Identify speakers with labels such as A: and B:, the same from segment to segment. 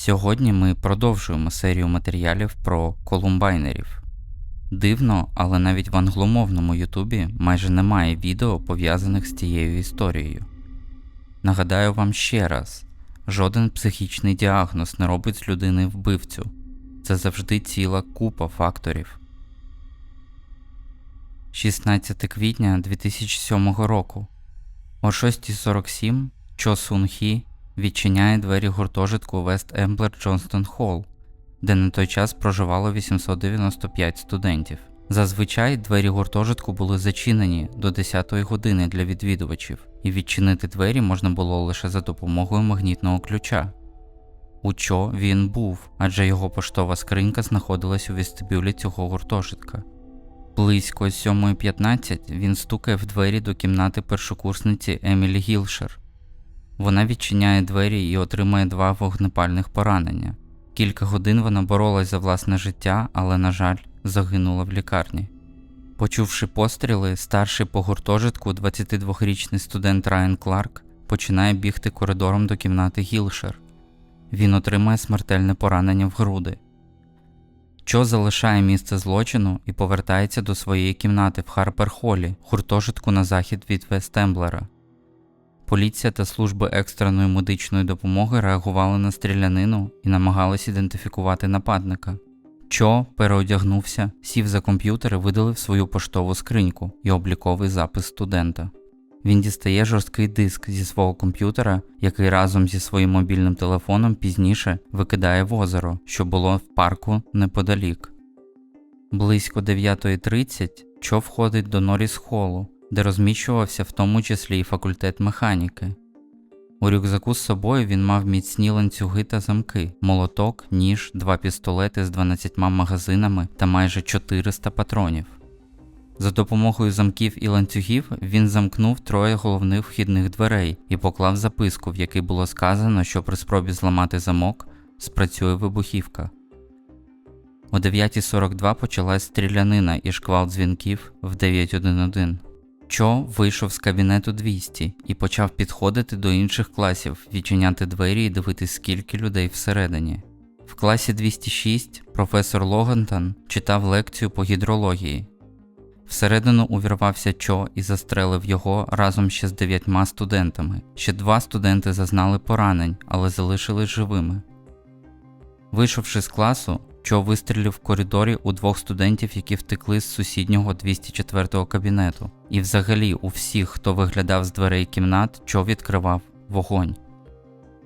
A: Сьогодні ми продовжуємо серію матеріалів про колумбайнерів. Дивно, але навіть в англомовному Ютубі майже немає відео пов'язаних з цією історією. Нагадаю вам ще раз: жоден психічний діагноз не робить з людини вбивцю. Це завжди ціла купа факторів. 16 квітня 2007 року. О 6.47 Чо Сун Хі відчиняє двері гуртожитку Вест Емблер Джонстон Холл, де на той час проживало 895 студентів. Зазвичай двері гуртожитку були зачинені до 10-ї години для відвідувачів, і відчинити двері можна було лише за допомогою магнітного ключа. У Чо він був, адже його поштова скринька знаходилась у вестибюлі цього гуртожитка. Близько 7.15 він стукає в двері до кімнати першокурсниці Емілі Гілшер. Вона відчиняє двері і отримує два вогнепальних поранення. Кілька годин вона боролась за власне життя, але, на жаль, загинула в лікарні. Почувши постріли, старший по гуртожитку 22-річний студент Райан Кларк починає бігти коридором до кімнати Гілшер. Він отримає смертельне поранення в груди. Чо залишає місце злочину і повертається до своєї кімнати в Харпер-Холі, гуртожитку на захід від Вестемблера. Поліція та служби екстреної медичної допомоги реагували на стрілянину і намагались ідентифікувати нападника. Чо переодягнувся, сів за комп'ютер і видалив свою поштову скриньку і обліковий запис студента. Він дістає жорсткий диск зі свого комп'ютера, який разом зі своїм мобільним телефоном пізніше викидає в озеро, що було в парку неподалік. Близько 9.30 Чо входить до Норріс Холлу, де розміщувався в тому числі і факультет механіки. У рюкзаку з собою він мав міцні ланцюги та замки, молоток, ніж, два пістолети з 12 магазинами та майже 400 патронів. За допомогою замків і ланцюгів він замкнув троє головних вхідних дверей і поклав записку, в якій було сказано, що при спробі зламати замок спрацює вибухівка. О 9.42 почалась стрілянина і шквал дзвінків в 9.11. Чо вийшов з кабінету 200 і почав підходити до інших класів, відчиняти двері і дивитись, скільки людей всередині. В класі 206 професор Логантан читав лекцію по гідрології. Всередину увірвався Чо і застрелив його разом ще з дев'ятьма студентами. Ще два студенти зазнали поранень, але залишились живими. Вийшовши з класу, Чо вистрілив в коридорі у двох студентів, які втекли з сусіднього 204-го кабінету. І взагалі у всіх, хто виглядав з дверей кімнат, Чо відкривав вогонь.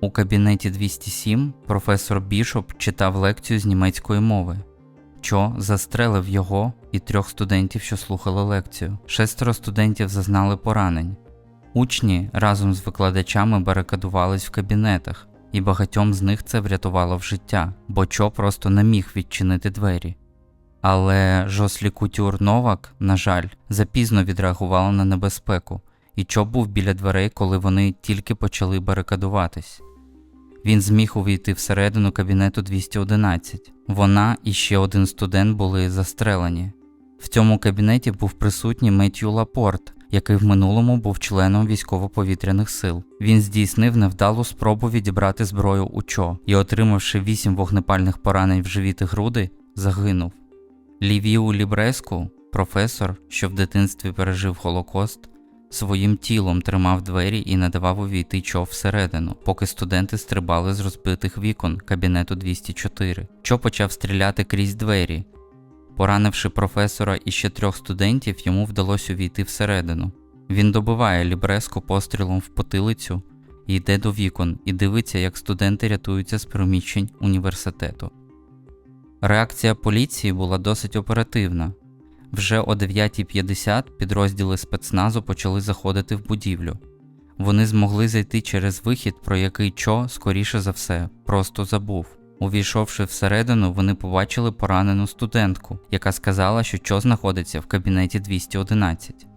A: У кабінеті 207 професор Бішоп читав лекцію з німецької мови. Чо застрелив його і трьох студентів, що слухали лекцію. Шестеро студентів зазнали поранень. Учні разом з викладачами барикадувались в кабінетах, і багатьом з них це врятувало в життя, бо Чо просто не міг відчинити двері. Але Жослі Кутюр Новак, на жаль, запізно відреагувала на небезпеку, і Чо був біля дверей, коли вони тільки почали барикадуватись. Він зміг увійти всередину кабінету 211. Вона і ще один студент були застрелені. В цьому кабінеті був присутній Меттью Лапорт, який в минулому був членом військово-повітряних сил. Він здійснив невдалу спробу відібрати зброю у Чо і, отримавши вісім вогнепальних поранень в живіт і груди, загинув. Лівіу Лібреску, професор, що в дитинстві пережив Голокост, своїм тілом тримав двері і не давав увійти Чо всередину, поки студенти стрибали з розбитих вікон кабінету 204. Чо почав стріляти крізь двері. Поранивши професора і ще трьох студентів, йому вдалося увійти всередину. Він добиває лібреску пострілом в потилицю йде до вікон і дивиться, як студенти рятуються з приміщень університету. Реакція поліції була досить оперативна. Вже о 9.50 підрозділи спецназу почали заходити в будівлю. Вони змогли зайти через вихід, про який Чо, скоріше за все, просто забув. Увійшовши всередину, вони побачили поранену студентку, яка сказала, що Чо знаходиться в кабінеті 211.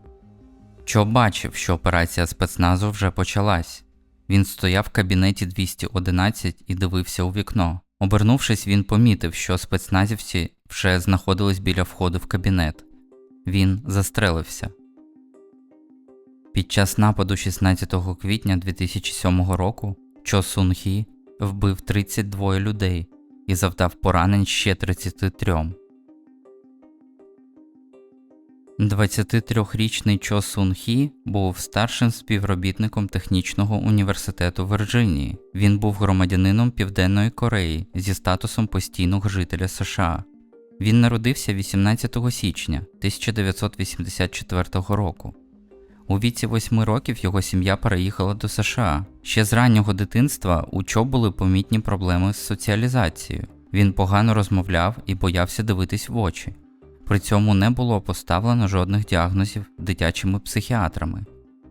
A: Чо бачив, що операція спецназу вже почалась. Він стояв в кабінеті 211 і дивився у вікно. Обернувшись, він помітив, що спецназівці вже знаходились біля входу в кабінет. Він застрелився. Під час нападу 16 квітня 2007 року Чо Сун Хі вбив 32 людей і завдав поранень ще 33. 23-річний Чо Сун Хі був старшим співробітником технічного університету Вірджинії. Він був громадянином Південної Кореї зі статусом постійного жителя США. Він народився 18 січня 1984 року. У віці 8 років його сім'я переїхала до США. Ще з раннього дитинства у Чо були помітні проблеми з соціалізацією. Він погано розмовляв і боявся дивитись в очі. При цьому не було поставлено жодних діагнозів дитячими психіатрами.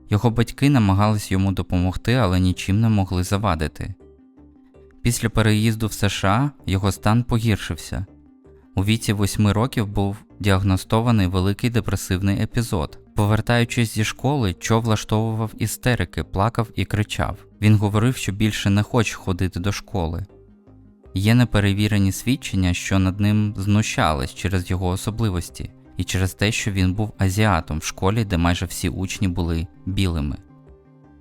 A: Його батьки намагались йому допомогти, але нічим не могли завадити. Після переїзду в США його стан погіршився. У віці 8 років був діагностований великий депресивний епізод. Повертаючись зі школи, Чо влаштовував істерики, плакав і кричав. Він говорив, що більше не хоче ходити до школи. Є неперевірені свідчення, що над ним знущались через його особливості і через те, що він був азіатом в школі, де майже всі учні були білими.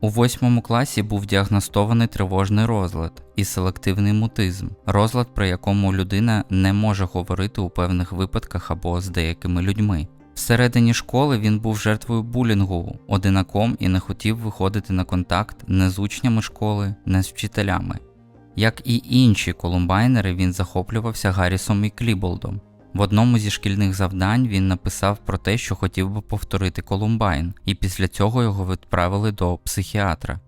A: У восьмому класі був діагностований тривожний розлад і селективний мутизм, розлад, при якому людина не може говорити у певних випадках або з деякими людьми. Всередині школи він був жертвою булінгу, одинаком і не хотів виходити на контакт не з учнями школи, не з вчителями. Як і інші колумбайнери, він захоплювався Гаррісом і Кліболдом. В одному зі шкільних завдань він написав про те, що хотів би повторити Колумбайн, і після цього його відправили до психіатра.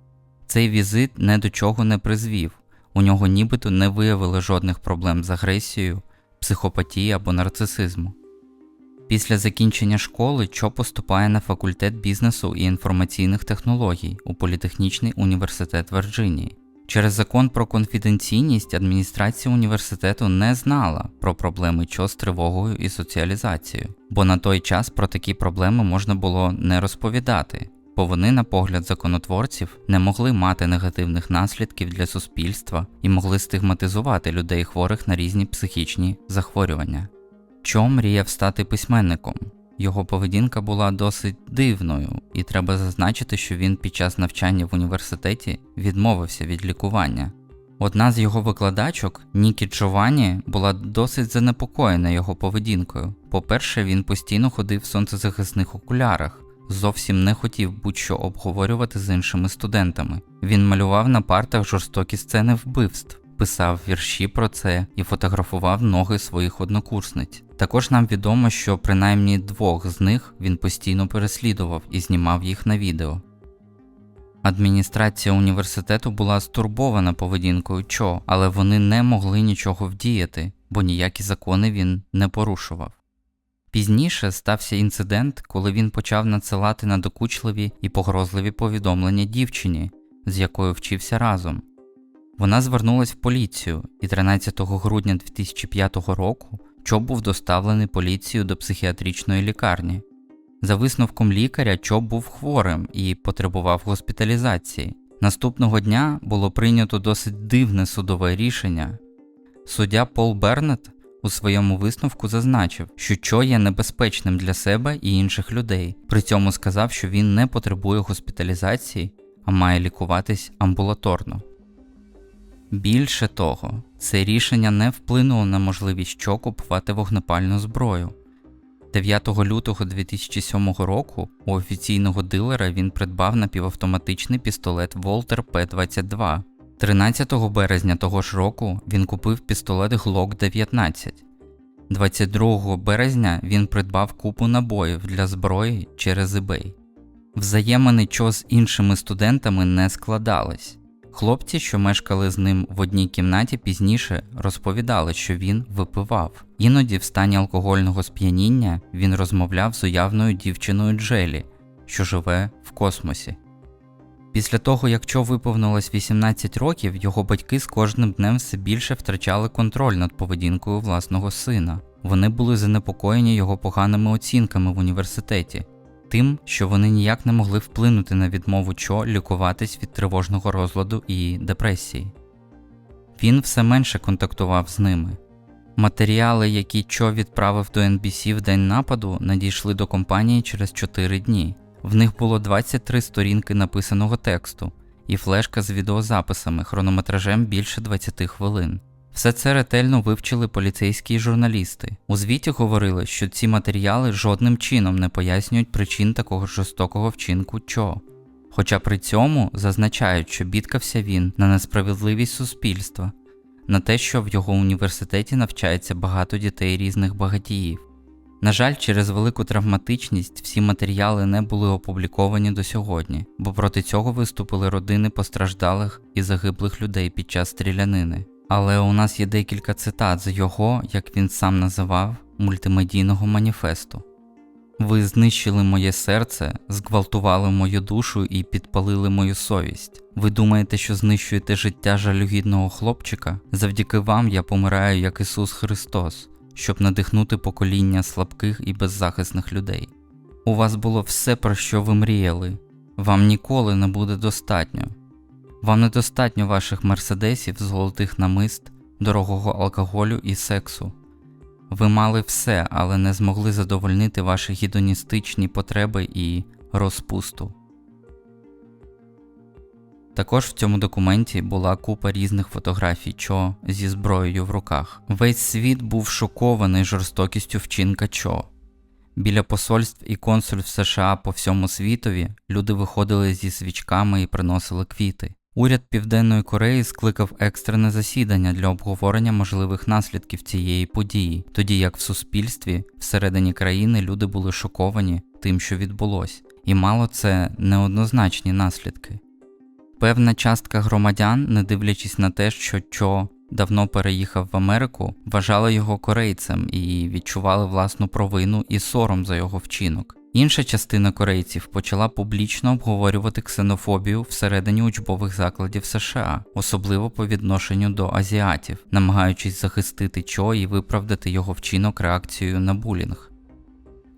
A: Цей візит не до чого не призвів, у нього нібито не виявили жодних проблем з агресією, психопатії або нарцисизму. Після закінчення школи Чо поступає на факультет бізнесу і інформаційних технологій у Політехнічний університет Вірджинії. Через закон про конфіденційність адміністрація університету не знала про проблеми Чо з тривогою і соціалізацією, бо на той час про такі проблеми можна було не розповідати, бо вони, на погляд законотворців, не могли мати негативних наслідків для суспільства і могли стигматизувати людей хворих на різні психічні захворювання. Чо мріяв стати письменником. Його поведінка була досить дивною, і треба зазначити, що він під час навчання в університеті відмовився від лікування. Одна з його викладачок, Нікі Джованні, була досить занепокоєна його поведінкою. По-перше, він постійно ходив в сонцезахисних окулярах, зовсім не хотів будь-що обговорювати з іншими студентами. Він малював на партах жорстокі сцени вбивств, писав вірші про це і фотографував ноги своїх однокурсниць. Також нам відомо, що принаймні двох з них він постійно переслідував і знімав їх на відео. Адміністрація університету була стурбована поведінкою Чо, але вони не могли нічого вдіяти, бо ніякі закони він не порушував. Пізніше стався інцидент, коли він почав надсилати надокучливі і погрозливі повідомлення дівчині, з якою вчився разом. Вона звернулась в поліцію, і 13 грудня 2005 року Чо був доставлений поліцією до психіатричної лікарні. За висновком лікаря, Чо був хворим і потребував госпіталізації. Наступного дня було прийнято досить дивне судове рішення. Суддя Пол Бернет у своєму висновку зазначив, що Чо є небезпечним для себе і інших людей. При цьому сказав, що він не потребує госпіталізації, а має лікуватись амбулаторно. Більше того, це рішення не вплинуло на можливість Чо купувати вогнепальну зброю. 9 лютого 2007 року у офіційного дилера він придбав напівавтоматичний пістолет Walter P22. 13 березня того ж року він купив пістолет Glock 19. 22 березня він придбав купу набоїв для зброї через eBay. Взаємини Чо з іншими студентами не складались. Хлопці, що мешкали з ним в одній кімнаті, пізніше розповідали, що він випивав. Іноді, в стані алкогольного сп'яніння, він розмовляв з уявною дівчиною Джелі, що живе в космосі. Після того, як Чо виповнилось 18 років, його батьки з кожним днем все більше втрачали контроль над поведінкою власного сина. Вони були занепокоєні його поганими оцінками в університеті тим, що вони ніяк не могли вплинути на відмову Чо лікуватись від тривожного розладу і депресії. Він все менше контактував з ними. Матеріали, які Чо відправив до NBC в день нападу, надійшли до компанії через 4 дні. В них було 23 сторінки написаного тексту, і флешка з відеозаписами хронометражем більше 20 хвилин. Все це ретельно вивчили поліцейські журналісти. У звіті говорили, що ці матеріали жодним чином не пояснюють причин такого жорстокого вчинку Чо. Хоча при цьому зазначають, що бідкався він на несправедливість суспільства, на те, що в його університеті навчається багато дітей різних багатіїв. На жаль, через велику травматичність всі матеріали не були опубліковані до сьогодні, бо проти цього виступили родини постраждалих і загиблих людей під час стрілянини. Але у нас є декілька цитат з його, як він сам називав, мультимедійного маніфесту. Ви знищили моє серце, зґвалтували мою душу і підпалили мою совість. Ви думаєте, що знищуєте життя жалюгідного хлопчика? Завдяки вам я помираю як Ісус Христос, щоб надихнути покоління слабких і беззахисних людей. У вас було все, про що ви мріяли. Вам ніколи не буде достатньо. Вам недостатньо ваших мерседесів, золотих намист, дорогого алкоголю і сексу. Ви мали все, але не змогли задовольнити ваші гідоністичні потреби і розпусту. Також в цьому документі була купа різних фотографій Чо зі зброєю в руках. Весь світ був шокований жорстокістю вчинка Чо. Біля посольств і консульств США по всьому світові люди виходили зі свічками і приносили квіти. Уряд Південної Кореї скликав екстрене засідання для обговорення можливих наслідків цієї події, тоді як в суспільстві всередині країни люди були шоковані тим, що відбулось, і мало це неоднозначні наслідки. Певна частка громадян, не дивлячись на те, що Чо давно переїхав в Америку, вважали його корейцем і відчували власну провину і сором за його вчинок. Інша частина корейців почала публічно обговорювати ксенофобію всередині учбових закладів США, особливо по відношенню до азіатів, намагаючись захистити Чо і виправдати його вчинок реакцією на булінг.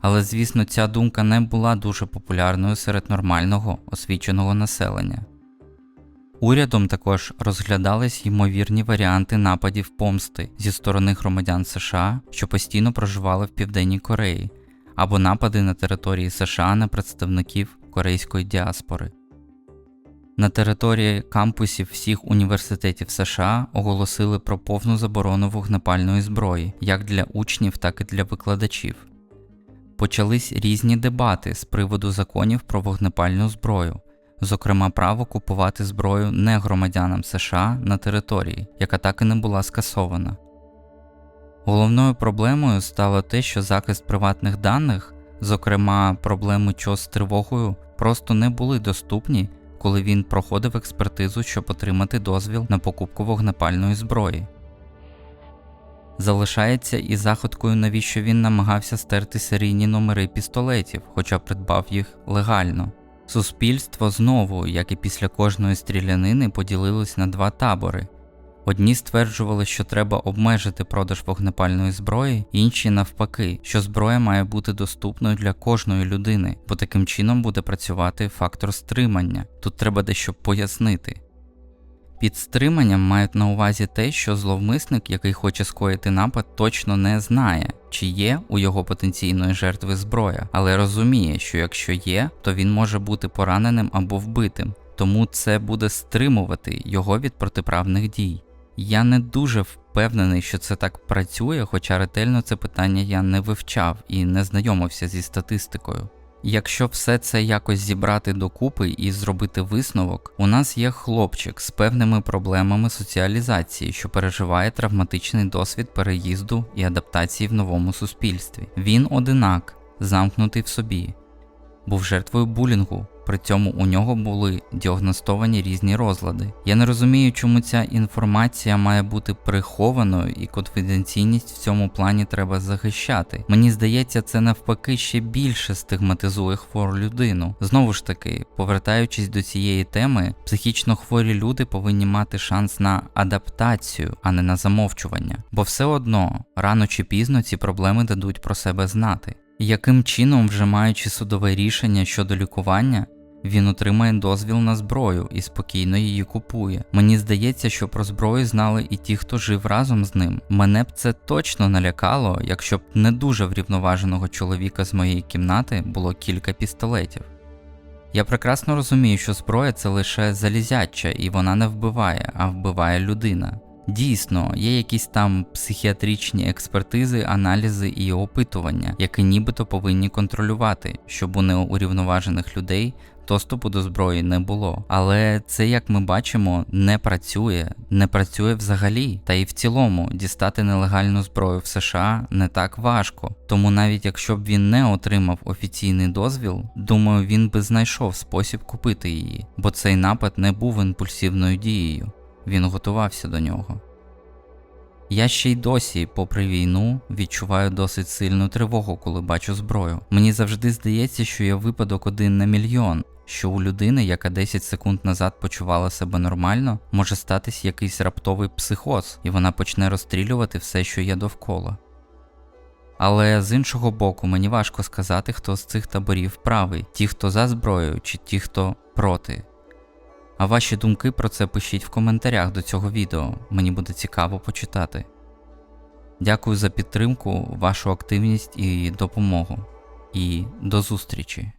A: Але звісно, ця думка не була дуже популярною серед нормального освіченого населення. Урядом також розглядались ймовірні варіанти нападів помсти зі сторони громадян США, що постійно проживали в Південній Кореї, або напади на території США на представників корейської діаспори. На території кампусів всіх університетів США оголосили про повну заборону вогнепальної зброї як для учнів, так і для викладачів. Почались різні дебати з приводу законів про вогнепальну зброю, зокрема право купувати зброю не громадянам США на території, яка так і не була скасована. Головною проблемою стало те, що захист приватних даних, зокрема проблеми ЧО з тривогою, просто не були доступні, коли він проходив експертизу, щоб отримати дозвіл на покупку вогнепальної зброї. Залишається і заходкою, навіщо він намагався стерти серійні номери пістолетів, хоча придбав їх легально. Суспільство знову, як і після кожної стрілянини, поділилось на два табори. Одні стверджували, що треба обмежити продаж вогнепальної зброї, інші навпаки, що зброя має бути доступною для кожної людини, бо таким чином буде працювати фактор стримання. Тут треба дещо пояснити. Під стриманням мають на увазі те, що зловмисник, який хоче скоїти напад, точно не знає, чи є у його потенційної жертви зброя, але розуміє, що якщо є, то він може бути пораненим або вбитим, тому це буде стримувати його від протиправних дій. Я не дуже впевнений, що це так працює, хоча ретельно це питання я не вивчав і не знайомився зі статистикою. Якщо все це якось зібрати докупи і зробити висновок, у нас є хлопчик з певними проблемами соціалізації, що переживає травматичний досвід переїзду і адаптації в новому суспільстві. Він одинак, замкнутий в собі, був жертвою булінгу, при цьому у нього були діагностовані різні розлади. Я не розумію, чому ця інформація має бути прихованою і конфіденційність в цьому плані треба захищати. Мені здається, це навпаки ще більше стигматизує хвору людину. Знову ж таки, повертаючись до цієї теми, психічно хворі люди повинні мати шанс на адаптацію, а не на замовчування. Бо все одно рано чи пізно ці проблеми дадуть про себе знати. Яким чином, вже маючи судове рішення щодо лікування, він отримає дозвіл на зброю і спокійно її купує. Мені здається, що про зброю знали і ті, хто жив разом з ним. Мене б це точно налякало, якщо б не дуже врівноваженого чоловіка з моєї кімнати було кілька пістолетів. Я прекрасно розумію, що зброя це лише залізяча, і вона не вбиває, а вбиває людина. Дійсно, є якісь там психіатричні експертизи, аналізи і опитування, які нібито повинні контролювати, щоб у неурівноважених людей доступу до зброї не було. Але це, як ми бачимо, не працює, не працює взагалі. Та і в цілому дістати нелегальну зброю в США не так важко. Тому навіть якщо б він не отримав офіційний дозвіл, думаю, він би знайшов спосіб купити її, бо цей напад не був імпульсивною дією. Він готувався до нього. Я ще й досі, попри війну, відчуваю досить сильну тривогу, коли бачу зброю. Мені завжди здається, що є випадок один на мільйон, що у людини, яка 10 секунд назад почувала себе нормально, може статись якийсь раптовий психоз, і вона почне розстрілювати все, що є довкола. Але з іншого боку, мені важко сказати, хто з цих таборів правий, ті, хто за зброєю, чи ті, хто проти. А ваші думки про це пишіть в коментарях до цього відео, мені буде цікаво почитати. Дякую за підтримку, вашу активність і допомогу. І до зустрічі!